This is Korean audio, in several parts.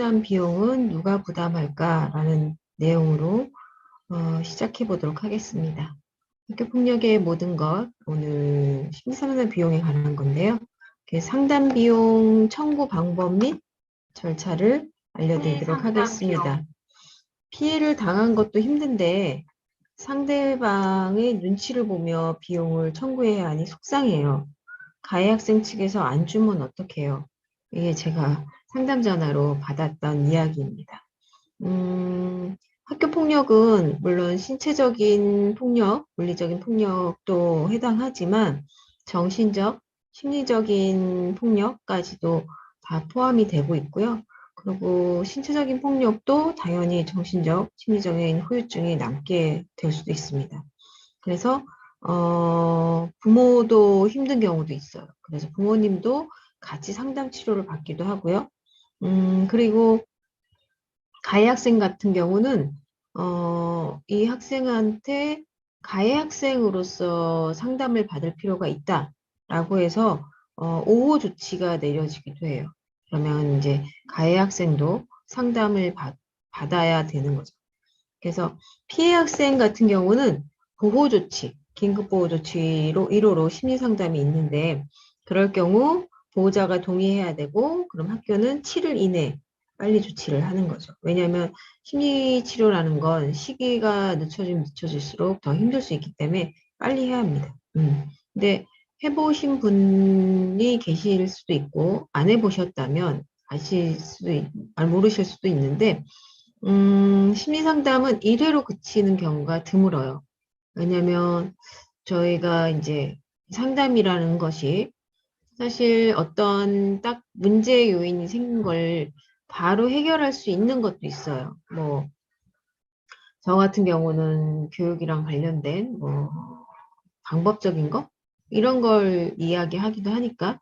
상담 비용은 누가 부담할까라는 내용으로 어, 시작해 보도록 하겠습니다. 학교 폭력의 모든 것 오늘 심리상담 비용에 관한 건데요. 그 상담 비용 청구 방법 및 절차를 알려드리도록 네, 하겠습니다. 피해를 당한 것도 힘든데 상대방의 눈치를 보며 비용을 청구해야 하니 속상해요. 가해 학생 측에서 안 주면 어떡해요? 이게 제가 상담 전화로 받았던 이야기입니다. 음, 학교 폭력은 물론 신체적인 폭력, 물리적인 폭력도 해당하지만 정신적, 심리적인 폭력까지도 다 포함이 되고 있고요. 그리고 신체적인 폭력도 당연히 정신적, 심리적인 후유증이 남게 될 수도 있습니다. 그래서 어, 부모도 힘든 경우도 있어요. 그래서 부모님도 같이 상담 치료를 받기도 하고요. 음, 그리고 가해 학생 같은 경우는 어, 이 학생한테 가해 학생으로서 상담을 받을 필요가 있다라고 해서 어, 5호 조치가 내려지기도 해요. 그러면 이제 가해 학생도 상담을 받, 받아야 되는 거죠. 그래서 피해 학생 같은 경우는 보호 조치, 긴급 보호 조치로 1호로 심리 상담이 있는데 그럴 경우 보호자가 동의해야 되고 그럼 학교는 7일 이내 빨리 조치를 하는 거죠. 왜냐하면 심리 치료라는 건 시기가 늦춰지면 늦춰질수록 더 힘들 수 있기 때문에 빨리 해야 합니다. 음. 근데 해보신 분이 계실 수도 있고 안 해보셨다면 아실 수도 있, 아, 모르실 수도 있는데 음, 심리 상담은 1회로 그치는 경우가 드물어요. 왜냐하면 저희가 이제 상담이라는 것이 사실 어떤 딱 문제 요인이 생긴 걸 바로 해결할 수 있는 것도 있어요. 뭐, 저 같은 경우는 교육이랑 관련된 뭐, 방법적인 거? 이런 걸 이야기하기도 하니까.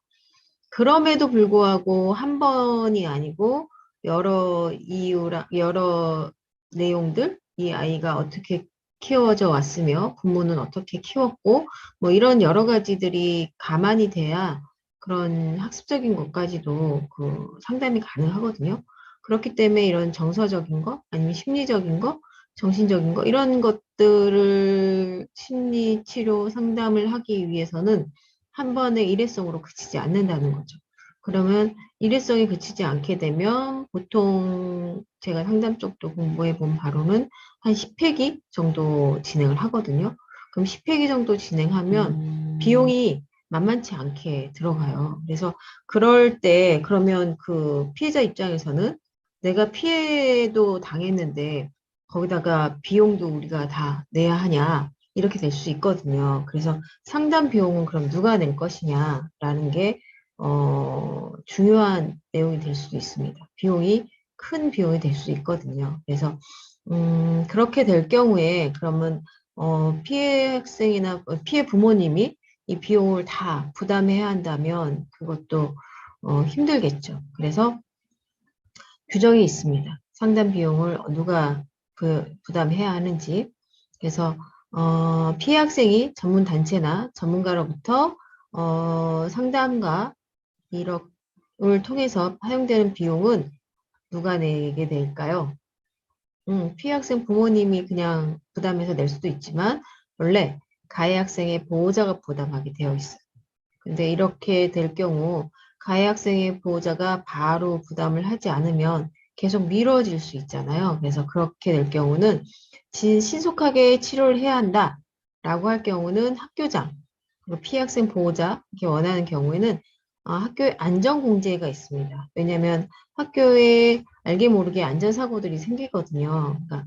그럼에도 불구하고 한 번이 아니고 여러 이유랑, 여러 내용들, 이 아이가 어떻게 키워져 왔으며 부모는 어떻게 키웠고 뭐 이런 여러 가지들이 가만히 돼야 그런 학습적인 것까지도 그 상담이 가능하거든요. 그렇기 때문에 이런 정서적인 거 아니면 심리적인 거 정신적인 거 이런 것들을 심리 치료 상담을 하기 위해서는 한 번의 일회성으로 그치지 않는다는 거죠. 그러면 일회성이 그치지 않게 되면 보통 제가 상담 쪽도 공부해 본 바로는 한 10회기 정도 진행을 하거든요. 그럼 10회기 정도 진행하면 음. 비용이 만만치 않게 들어가요. 그래서 그럴 때 그러면 그 피해자 입장에서는 내가 피해도 당했는데 거기다가 비용도 우리가 다 내야 하냐 이렇게 될 수 있거든요. 그래서 상담 비용은 그럼 누가 낼 것이냐라는 게 어, 중요한 내용이 될 수도 있습니다. 비용이 큰 비용이 될 수 있거든요. 그래서 음, 그렇게 될 경우에 그러면 어, 피해 학생이나 피해 부모님이 이 비용을 다 부담해야 한다면 그것도 어, 힘들겠죠. 그래서 규정이 있습니다. 상담 비용을 누가 그 부담해야 하는지. 그래서 어, 피해 학생이 전문 단체나 전문가로부터 어, 상담과 1억을 통해서 사용되는 비용은 누가 내게 될까요? 음, 피해 학생 부모님이 그냥 부담해서 낼 수도 있지만 원래 가해 학생의 보호자가 부담하게 되어 있어요. 근데 이렇게 될 경우 가해 학생의 보호자가 바로 부담을 하지 않으면 계속 미뤄질 수 있잖아요. 그래서 그렇게 될 경우는 진, 신속하게 치료를 해야 한다 라고 할 경우는 학교장, 피해 학생 보호자 이렇게 원하는 경우에는 어, 학교에 안전공제가 있습니다. 왜냐하면 학교에 알게 모르게 안전사고들이 생기거든요. 그러니까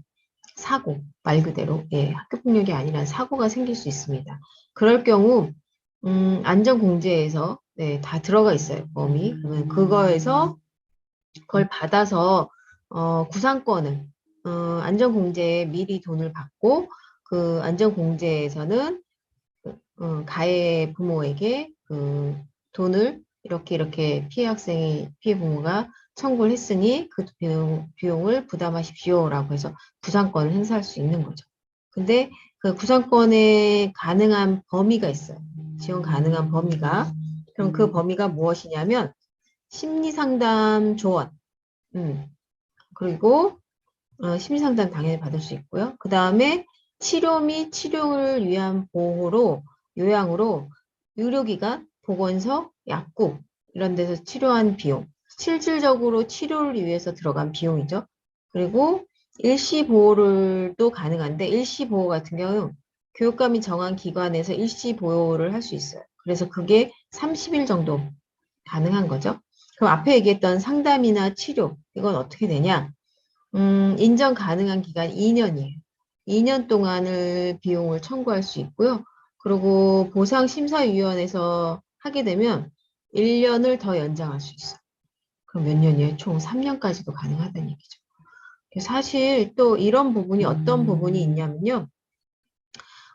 사고 말 그대로 예, 학교 폭력이 아니라 사고가 생길 수 있습니다. 그럴 경우 음, 안전공제에서 네, 다 들어가 있어요 범위. 그러면 그거에서 그걸 받아서 어, 구상권을 어, 안전공제에 미리 돈을 받고 그 안전공제에서는 어, 가해 부모에게 그 돈을 이렇게 이렇게 피해 학생이 피해 부모가 청구를 했으니 그 비용, 비용을 부담하십시오라고 해서 구상권을 행사할 수 있는 거죠. 근데 그 구상권에 가능한 범위가 있어요. 지원 가능한 범위가. 그럼 그 범위가 무엇이냐면 심리상담 조언, 음, 그리고 어, 심리상담 당연히 받을 수 있고요. 그 다음에 치료 및 치료를 위한 보호로 요양으로 의료기관, 보건소, 약국 이런 데서 치료한 비용, 실질적으로 치료를 위해서 들어간 비용이죠. 그리고 일시 보호를 또 가능한데 일시 보호 같은 경우는 교육감이 정한 기관에서 일시 보호를 할 수 있어요. 그래서 그게 30일 정도 가능한 거죠. 그럼 앞에 얘기했던 상담이나 치료 이건 어떻게 되냐? 음, 인정 가능한 기간 2년이에요. 2년 동안을 비용을 청구할 수 있고요. 그리고 보상심사위원회에서 하게 되면 1년을 더 연장할 수 있어요. 그럼 몇 년이에요? 총 3년까지도 가능하다는 얘기죠. 사실 또 이런 부분이 어떤 부분이 있냐면요.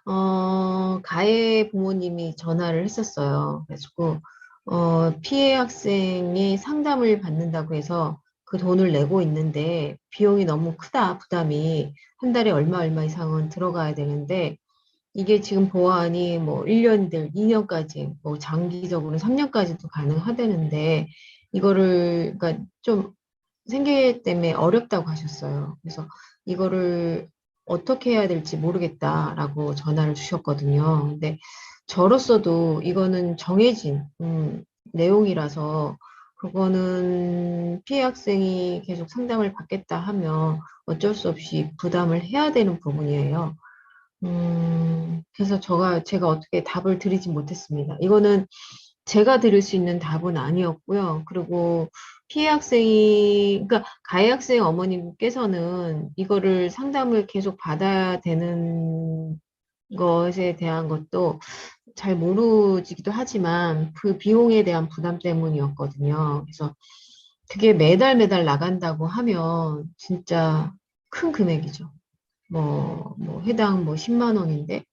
어, 가해 부모님이 전화를 했었어요. 그래가지고, 어, 피해 학생이 상담을 받는다고 해서 그 돈을 내고 있는데 비용이 너무 크다, 부담이. 한 달에 얼마 얼마 이상은 들어가야 되는데 이게 지금 보안이 뭐 1년들, 2년까지, 뭐 장기적으로는 3년까지도 가능하다는데 이거를 그러니까 좀 생계 때문에 어렵다고 하셨어요. 그래서 이거를 어떻게 해야 될지 모르겠다라고 전화를 주셨거든요. 근데 저로서도 이거는 정해진 음, 내용이라서 그거는 피해 학생이 계속 상담을 받겠다 하면 어쩔 수 없이 부담을 해야 되는 부분이에요. 음, 그래서 제가, 제가 어떻게 답을 드리지 못했습니다. 이거는 제가 드릴 수 있는 답은 아니었고요. 그리고 피해 학생이, 그러니까 가해 학생 어머님께서는 이거를 상담을 계속 받아야 되는 것에 대한 것도 잘 모르지기도 하지만 그 비용에 대한 부담 때문이었거든요. 그래서 그게 매달 매달 나간다고 하면 진짜 큰 금액이죠. 뭐, 뭐 해당 뭐 10만 원인데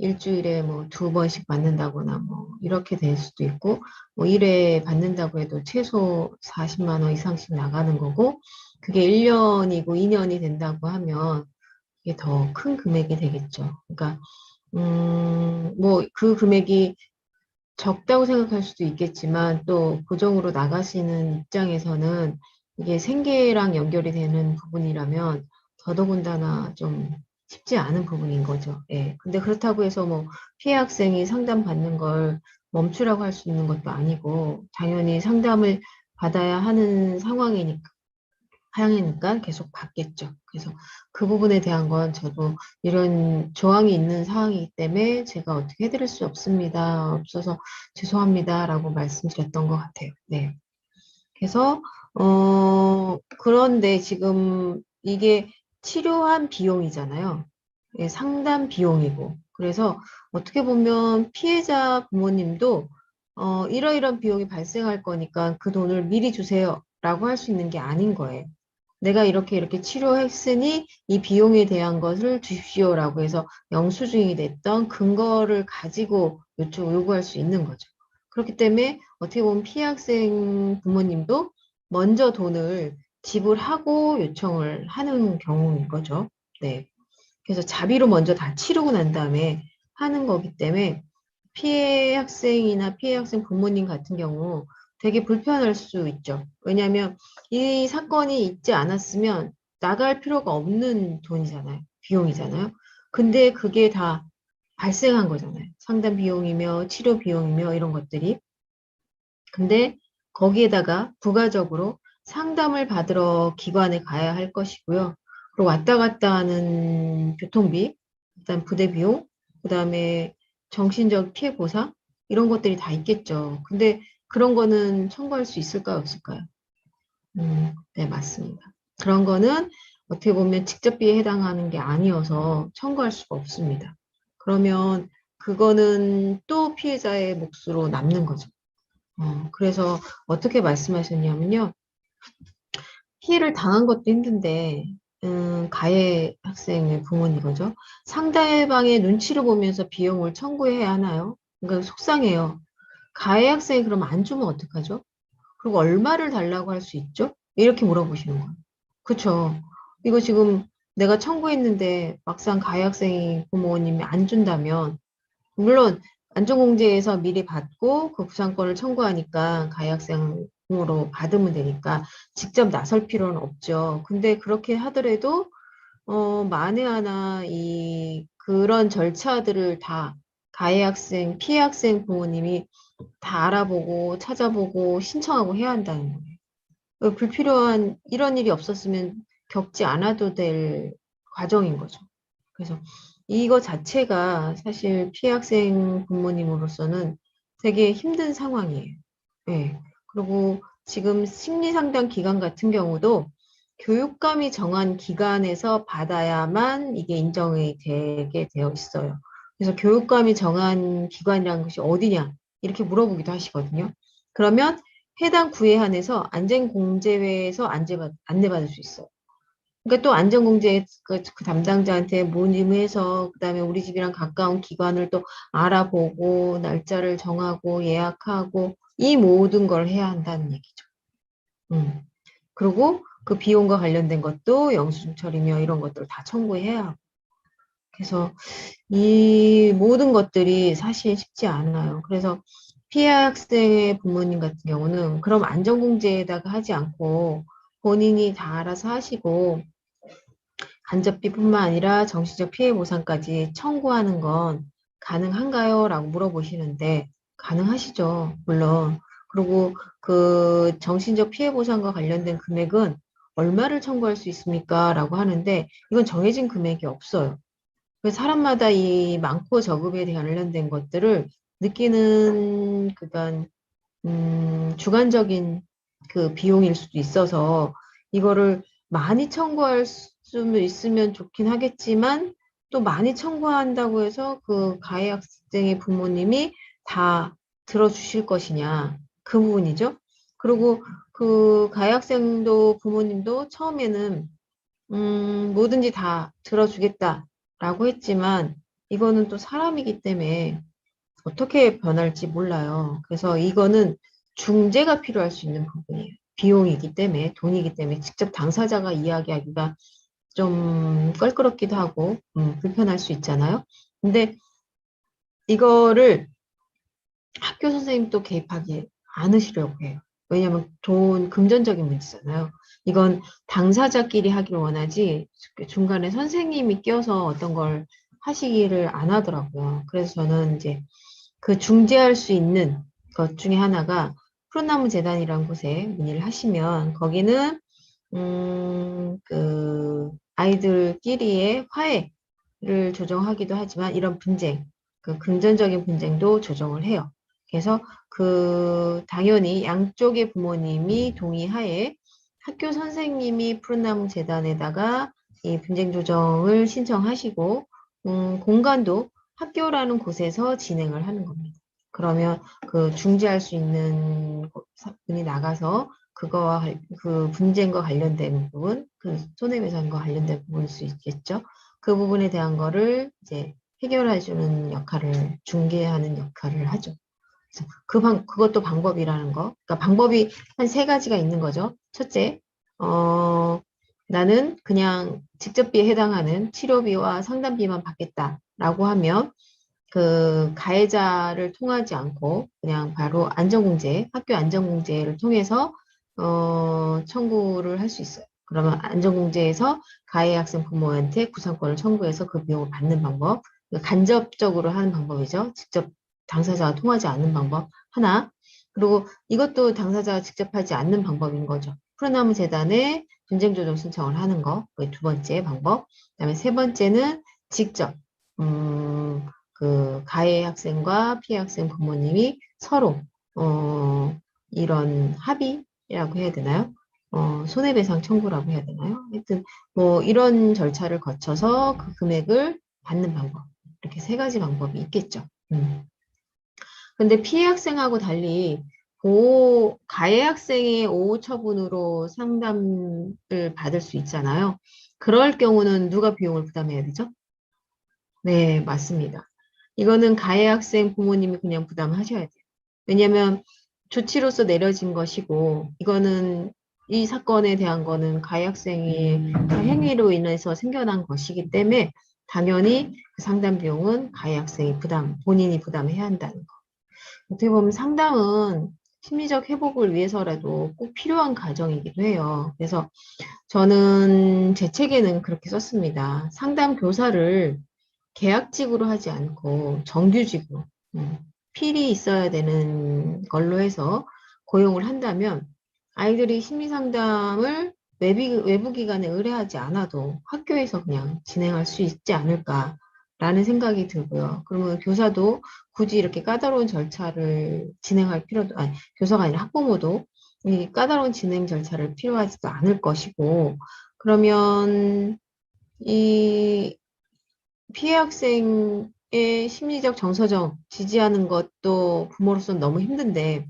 일주일에 뭐 두 번씩 받는다거나 뭐 이렇게 될 수도 있고 뭐 1회 받는다고 해도 최소 40만 원 이상씩 나가는 거고 그게 1년이고 2년이 된다고 하면 이게 더 큰 금액이 되겠죠. 그러니까 음, 뭐 그 금액이 적다고 생각할 수도 있겠지만 또 고정으로 나가시는 입장에서는 이게 생계랑 연결이 되는 부분이라면 더더군다나 좀 쉽지 않은 부분인 거죠. 예. 근데 그렇다고 해서 뭐 피해 학생이 상담 받는 걸 멈추라고 할 수 있는 것도 아니고 당연히 상담을 받아야 하는 상황이니까 하양이니까 계속 받겠죠. 그래서 그 부분에 대한 건 저도 이런 조항이 있는 상황이기 때문에 제가 어떻게 해드릴 수 없습니다. 없어서 죄송합니다라고 말씀드렸던 것 같아요. 네. 그래서 어 그런데 지금 이게 치료한 비용이잖아요. 예, 상담 비용이고. 그래서 어떻게 보면 피해자 부모님도 어, 이러이런 비용이 발생할 거니까 그 돈을 미리 주세요. 라고 할 수 있는 게 아닌 거예요. 내가 이렇게 이렇게 치료했으니 이 비용에 대한 것을 주십시오 라고 해서 영수증이 됐던 근거를 가지고 요청, 요구할 수 있는 거죠. 그렇기 때문에 어떻게 보면 피해 학생 부모님도 먼저 돈을 지불하고 요청을 하는 경우인 거죠. 네. 그래서 자비로 먼저 다 치르고 난 다음에 하는 거기 때문에 피해 학생이나 피해 학생 부모님 같은 경우 되게 불편할 수 있죠. 왜냐하면 이 사건이 있지 않았으면 나갈 필요가 없는 돈이잖아요. 비용이잖아요. 근데 그게 다 발생한 거잖아요. 상담 비용이며 치료 비용이며 이런 것들이. 근데 거기에다가 부가적으로 상담을 받으러 기관에 가야 할 것이고요. 그리고 왔다 갔다 하는 교통비, 일단 부대 비용, 그 다음에 정신적 피해 보상 이런 것들이 다 있겠죠. 근데 그런 거는 청구할 수 있을까요, 없을까요? 음, 네, 맞습니다. 그런 거는 어떻게 보면 직접비에 해당하는 게 아니어서 청구할 수가 없습니다. 그러면 그거는 또 피해자의 몫으로 남는 거죠. 어, 그래서 어떻게 말씀하셨냐면요. 피해를 당한 것도 힘든데 음, 가해 학생의 부모님 거죠. 상대방의 눈치를 보면서 비용을 청구해야 하나요? 그러니까 속상해요. 가해 학생이 그럼 안 주면 어떡하죠? 그리고 얼마를 달라고 할 수 있죠? 이렇게 물어보시는 거예요. 그쵸? 이거 지금 내가 청구했는데 막상 가해 학생이 부모님이 안 준다면 물론 안전공제에서 미리 받고 그 구상권을 청구하니까 가해 학생 으로 받으면 되니까 직접 나설 필요는 없죠. 근데 그렇게 하더라도 어, 만에 하나 이 그런 절차들을 다 가해 학생, 피해 학생 부모님이 다 알아보고 찾아보고 신청하고 해야 한다는 거예요. 어, 불필요한 이런 일이 없었으면 겪지 않아도 될 과정인 거죠. 그래서 이거 자체가 사실 피해 학생 부모님으로서는 되게 힘든 상황이에요. 예. 그리고 지금 심리 상담 기관 같은 경우도 교육감이 정한 기관에서 받아야만 이게 인정이 되게 되어 있어요. 그래서 교육감이 정한 기관이라는 것이 어디냐 이렇게 물어보기도 하시거든요. 그러면 해당 구에 한해서 안전공제회에서 안내받을 수 있어요. 그러니까 또 안전공제 그, 그 담당자한테 문의해서 그다음에 우리 집이랑 가까운 기관을 또 알아보고 날짜를 정하고 예약하고 이 모든 걸 해야 한다는 얘기죠. 음. 그리고 그 비용과 관련된 것도 영수증 처리며 이런 것들을 다 청구해야 하고. 그래서 이 모든 것들이 사실 쉽지 않아요. 그래서 피해 학생의 부모님 같은 경우는 그럼 안전공제에다가 하지 않고 본인이 다 알아서 하시고 간접비뿐만 아니라 정신적 피해 보상까지 청구하는 건 가능한가요? 라고 물어보시는데 가능하시죠. 물론. 그리고 그 정신적 피해 보상과 관련된 금액은 얼마를 청구할 수 있습니까? 라고 하는데 이건 정해진 금액이 없어요. 그 사람마다 이 많고 적음에 관련된 것들을 느끼는 그간 음, 주관적인 그 비용일 수도 있어서 이거를 많이 청구할 수 있으면 좋긴 하겠지만 또 많이 청구한다고 해서 그 가해 학생의 부모님이 다 들어주실 것이냐 그 부분이죠. 그리고 그 가해 학생도 부모님도 처음에는 음, 뭐든지 다 들어주겠다라고 했지만 이거는 또 사람이기 때문에 어떻게 변할지 몰라요. 그래서 이거는 중재가 필요할 수 있는 부분이에요. 비용이기 때문에 돈이기 때문에 직접 당사자가 이야기하기가 좀 껄끄럽기도 하고 음, 불편할 수 있잖아요. 근데 이거를 학교 선생님도 개입하지 않으시려고 해요. 왜냐하면 돈 금전적인 문제잖아요. 이건 당사자끼리 하기를 원하지 중간에 선생님이 껴서 어떤 걸 하시기를 안 하더라고요. 그래서 저는 이제 그 중재할 수 있는 것 중에 하나가 푸른나무 재단이라는 곳에 문의를 하시면 거기는 음, 그 아이들끼리의 화해를 조정하기도 하지만 이런 분쟁, 그 금전적인 분쟁도 조정을 해요. 그래서 그 당연히 양쪽의 부모님이 동의하에 학교 선생님이 푸른나무 재단에다가 이 분쟁 조정을 신청하시고 음, 공간도 학교라는 곳에서 진행을 하는 겁니다. 그러면 그 중재할 수 있는 분이 나가서 그거와 그 분쟁과 관련된 부분, 그 손해배상과 관련된 부분일 수 있겠죠. 그 부분에 대한 거를 이제 해결해주는 역할을 중개하는 역할을 하죠. 그 방, 그것도 방법이라는 거. 그러니까 방법이 한 세 가지가 있는 거죠. 첫째, 어, 나는 그냥 직접비에 해당하는 치료비와 상담비만 받겠다라고 하면 그 가해자를 통하지 않고 그냥 바로 안전공제, 학교 안전공제를 통해서 어, 청구를 할 수 있어요. 그러면 안전공제에서 가해 학생 부모한테 구상권을 청구해서 그 비용을 받는 방법, 간접적으로 하는 방법이죠. 직접 당사자가 통하지 않는 방법 하나. 그리고 이것도 당사자가 직접 하지 않는 방법인 거죠. 푸른나무 재단에 분쟁 조정 신청을 하는 거, 그두 번째 방법. 그다음에 세 번째는 직접 음, 그 가해 학생과 피해 학생 부모님이 서로 어, 이런 합의라고 해야 되나요? 어, 손해배상 청구라고 해야 되나요? 하여튼 뭐 이런 절차를 거쳐서 그 금액을 받는 방법 이렇게 세 가지 방법이 있겠죠. 음. 근데 피해 학생하고 달리 보호, 가해 학생의 오호 처분으로 상담을 받을 수 있잖아요. 그럴 경우는 누가 비용을 부담해야 되죠? 네, 맞습니다. 이거는 가해 학생 부모님이 그냥 부담하셔야 돼요. 왜냐하면 조치로서 내려진 것이고 이거는 이 사건에 대한 거는 가해 학생이 그 행위로 인해서 생겨난 것이기 때문에 당연히 그 상담 비용은 가해 학생이 부담, 본인이 부담해야 한다는 거. 어떻게 보면 상담은 심리적 회복을 위해서라도 꼭 필요한 과정이기도 해요. 그래서 저는 제 책에는 그렇게 썼습니다. 상담 교사를 계약직으로 하지 않고 정규직으로 음, 필이 있어야 되는 걸로 해서 고용을 한다면 아이들이 심리 상담을 외부, 외부 기관에 의뢰하지 않아도 학교에서 그냥 진행할 수 있지 않을까 라는 생각이 들고요. 그러면 교사도 굳이 이렇게 까다로운 절차를 진행할 필요도, 아니, 교사가 아니라 학부모도 이 까다로운 진행 절차를 필요하지도 않을 것이고, 그러면 이 피해 학생의 심리적 정서적 지지하는 것도 부모로서는 너무 힘든데,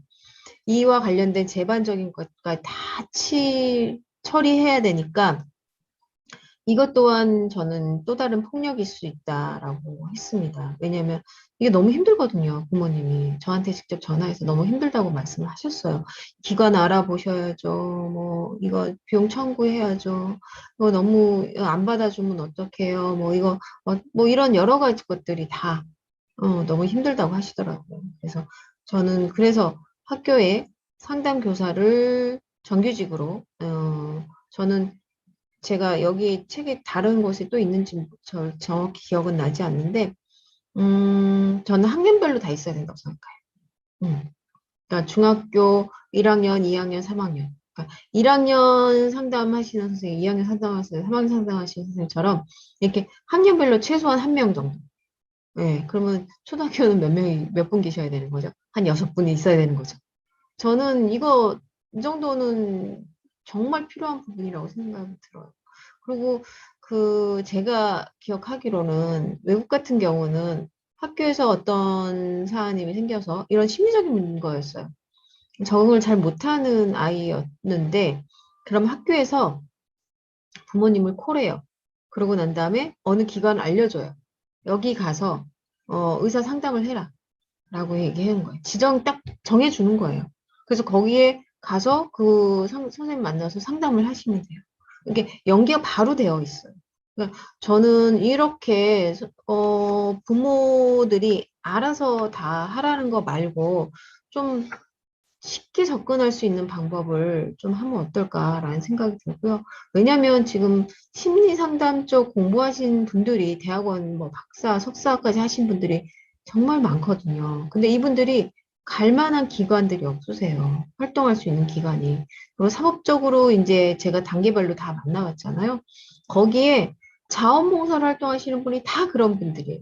이와 관련된 재반적인 것과 다 치, 처리해야 되니까 이것 또한 저는 또 다른 폭력일 수 있다라고 했습니다. 왜냐하면 이게 너무 힘들거든요. 부모님이 저한테 직접 전화해서 너무 힘들다고 말씀을 하셨어요. 기관 알아보셔야죠. 뭐 이거 비용 청구해야죠. 이거 너무 안 받아주면 어떡해요. 뭐 이거 어, 뭐 이런 여러 가지 것들이 다 어, 너무 힘들다고 하시더라고요. 그래서 저는 그래서 학교에 상담 교사를 정규직으로 어, 저는 제가 여기 책에 다른 곳이 또 있는지 저, 정확히 기억은 나지 않는데 음, 저는 학년별로 다 있어야 된다고 생각해요. 음. 그러니까 중학교 1학년, 2학년, 3학년. 그러니까 1학년 상담하시는 선생님, 2학년 상담하시는, 3학년 상담하시는 선생님처럼 이렇게 학년별로 최소한 한 명 정도. 네, 그러면 초등학교는 몇 명이 몇 분 계셔야 되는 거죠? 한 여섯 분이 있어야 되는 거죠. 저는 이거 이 정도는 정말 필요한 부분이라고 생각이 들어요. 그리고 그 제가 기억하기로는 외국 같은 경우는 학교에서 어떤 사안이 생겨서 이런 심리적인 거였어요. 적응을 잘 못하는 아이였는데 그럼 학교에서 부모님을 콜해요. 그러고 난 다음에 어느 기관을 알려줘요. 여기 가서 어, 의사 상담을 해라. 라고 얘기하는 거예요. 지정 딱 정해주는 거예요. 그래서 거기에 가서 그 상, 선생님 만나서 상담을 하시면 돼요. 이게 연계가 바로 되어 있어요. 그러니까 저는 이렇게 어, 부모들이 알아서 다 하라는 거 말고 좀 쉽게 접근할 수 있는 방법을 좀 하면 어떨까라는 생각이 들고요. 왜냐하면 지금 심리 상담 쪽 공부하신 분들이 대학원 뭐 박사, 석사까지 하신 분들이 정말 많거든요. 근데 이분들이 갈 만한 기관들이 없으세요. 활동할 수 있는 기관이. 그리고 사업적으로 이제 제가 단계별로 다 만나봤잖아요. 거기에 자원봉사를 활동하시는 분이 다 그런 분들이에요.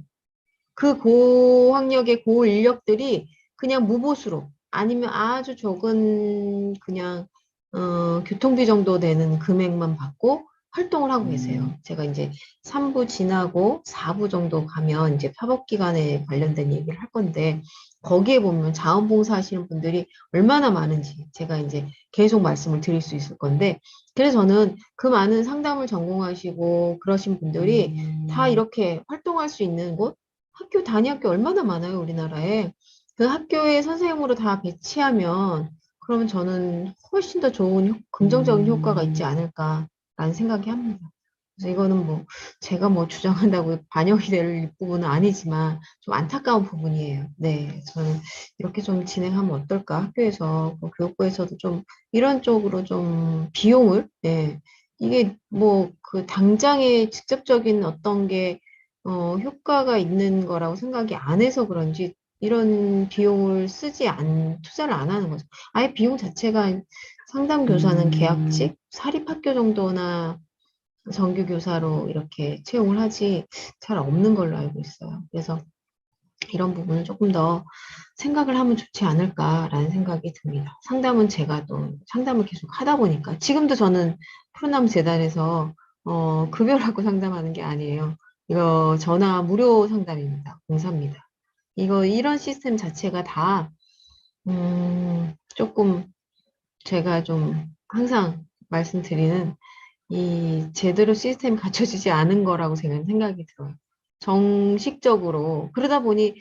그 고학력의 고인력들이 그냥 무보수로 아니면 아주 적은 그냥 어, 교통비 정도 되는 금액만 받고 활동을 하고 계세요. 음. 제가 이제 3부 지나고 4부 정도 가면 이제 파업기관에 관련된 얘기를 할 건데 거기에 보면 자원봉사 하시는 분들이 얼마나 많은지 제가 이제 계속 말씀을 드릴 수 있을 건데 그래서 저는 그 많은 상담을 전공하시고 그러신 분들이 다 음. 이렇게 활동할 수 있는 곳 학교 단위 학교 얼마나 많아요 우리나라에 그 학교에 선생님으로 다 배치하면 그러면 저는 훨씬 더 좋은 효- 긍정적인 효과가 있지 음. 않을까 라는 생각이 합니다. 그래서 이거는 뭐 제가 뭐 주장한다고 반영이 될 부분은 아니지만 좀 안타까운 부분이에요. 네, 저는 이렇게 좀 진행하면 어떨까? 학교에서 뭐 교육부에서도 좀 이런 쪽으로 좀 비용을 네, 이게 뭐 그 당장의 직접적인 어떤 게 어, 효과가 있는 거라고 생각이 안 해서 그런지 이런 비용을 쓰지 않, 투자를 안 하는 거죠. 아예 비용 자체가 상담 교사는 음. 계약직, 사립학교 정도나 정규 교사로 이렇게 채용을 하지 잘 없는 걸로 알고 있어요. 그래서 이런 부분을 조금 더 생각을 하면 좋지 않을까라는 생각이 듭니다. 상담은 제가 또 상담을 계속 하다 보니까 지금도 저는 푸른나무 재단에서 어, 급여를 받고 상담하는 게 아니에요. 이거 전화 무료 상담입니다. 공사입니다. 이거 이런 시스템 자체가 다 음, 조금 제가 좀 항상 말씀드리는 이 제대로 시스템이 갖춰지지 않은 거라고 저는 생각이 들어요. 정식적으로 그러다 보니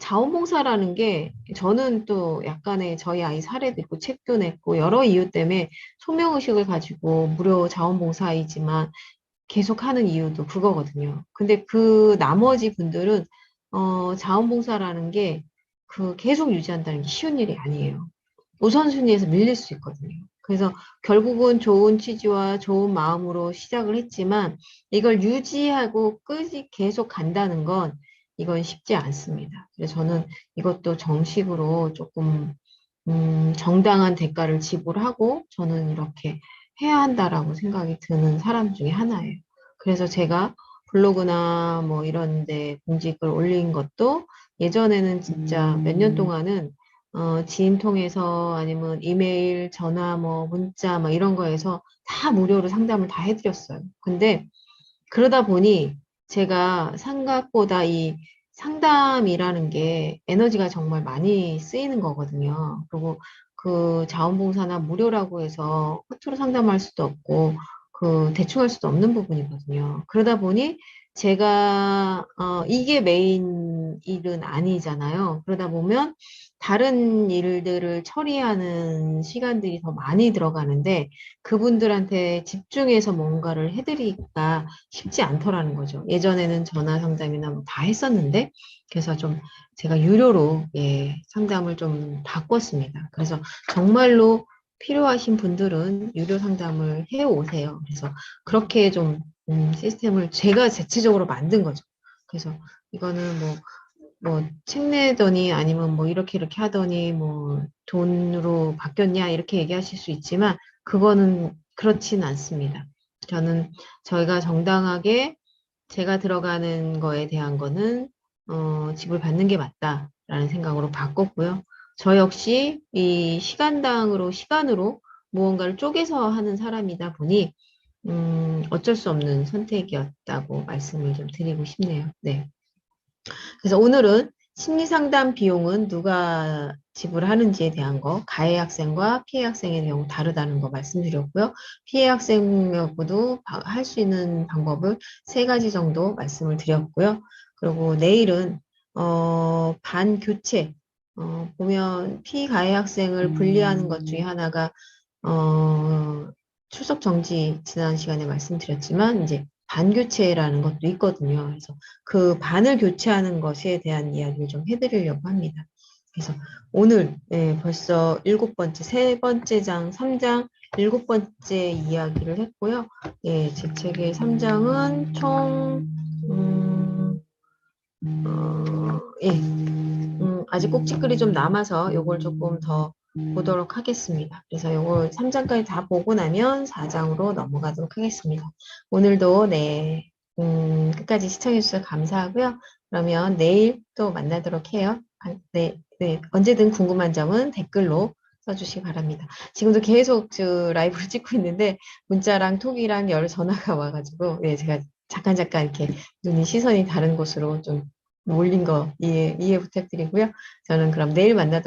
자원봉사라는 게 저는 또 약간의 저희 아이 사례도 있고 책도 냈고 여러 이유 때문에 소명의식을 가지고 무료 자원봉사이지만 계속 하는 이유도 그거거든요. 근데 그 나머지 분들은 어, 자원봉사라는 게 그 계속 유지한다는 게 쉬운 일이 아니에요. 우선순위에서 밀릴 수 있거든요. 그래서 결국은 좋은 취지와 좋은 마음으로 시작을 했지만 이걸 유지하고 끝이 계속 간다는 건 이건 쉽지 않습니다. 그래서 저는 이것도 정식으로 조금 음, 정당한 대가를 지불하고 저는 이렇게 해야 한다라고 생각이 드는 사람 중에 하나예요. 그래서 제가 블로그나 뭐 이런 데 공직을 올린 것도 예전에는 진짜 몇 년 동안은 어, 지인 통해서 아니면 이메일, 전화, 뭐 문자 막 이런 거에서 다 무료로 상담을 다 해드렸어요. 근데 그러다 보니 제가 생각보다 이 상담이라는 게 에너지가 정말 많이 쓰이는 거거든요. 그리고 그 자원봉사나 무료라고 해서 허투루 상담할 수도 없고 그 대충 할 수도 없는 부분이거든요. 그러다 보니 제가 어, 이게 메인 일은 아니잖아요. 그러다 보면 다른 일들을 처리하는 시간들이 더 많이 들어가는데 그분들한테 집중해서 뭔가를 해드리기가 쉽지 않더라는 거죠. 예전에는 전화 상담이나 뭐 다 했었는데 그래서 좀 제가 유료로 예, 상담을 좀 바꿨습니다. 그래서 정말로 필요하신 분들은 유료 상담을 해 오세요. 그래서 그렇게 좀 음, 시스템을 제가 자체적으로 만든 거죠. 그래서 이거는 뭐, 뭐, 책 내더니 아니면 뭐 이렇게 이렇게 하더니 뭐 돈으로 바뀌었냐 이렇게 얘기하실 수 있지만 그거는 그렇진 않습니다. 저는 저희가 정당하게 제가 들어가는 거에 대한 거는 어, 지불 받는 게 맞다라는 생각으로 바꿨고요. 저 역시 이 시간당으로 시간으로 무언가를 쪼개서 하는 사람이다 보니 음, 어쩔 수 없는 선택이었다고 말씀을 좀 드리고 싶네요. 네. 그래서 오늘은 심리상담 비용은 누가 지불하는지에 대한 거, 가해 학생과 피해 학생의 경우 다르다는 거 말씀드렸고요. 피해 학생하고도 할 수 있는 방법을 세 가지 정도 말씀을 드렸고요. 그리고 내일은 어, 반교체, 어, 보면 피가해 학생을 분리하는 것 중에 하나가 어, 출석 정지 지난 시간에 말씀드렸지만 이제 반교체라는 것도 있거든요. 그래서 그 반을 교체하는 것에 대한 이야기를 좀 해드리려고 합니다. 그래서 오늘 예, 벌써 일곱 번째, 세 번째 장, 3장, 일곱 번째 이야기를 했고요. 예, 제 책의 3장은 총 음, 어, 예, 음, 아직 꼭지글이 좀 남아서 요걸 조금 더 보도록 하겠습니다. 그래서 요거 3장까지 다 보고 나면 4장으로 넘어가도록 하겠습니다. 오늘도 네, 음, 끝까지 시청해주셔서 감사하고요. 그러면 내일 또 만나도록 해요. 아, 네, 네, 언제든 궁금한 점은 댓글로 써주시기 바랍니다. 지금도 계속 저 라이브를 찍고 있는데 문자랑 톡이랑 여러 전화가 와가지고 네, 제가 잠깐 잠깐 이렇게 눈이 시선이 다른 곳으로 좀 몰린 거 이해, 이해 부탁드리고요. 저는 그럼 내일 만나도록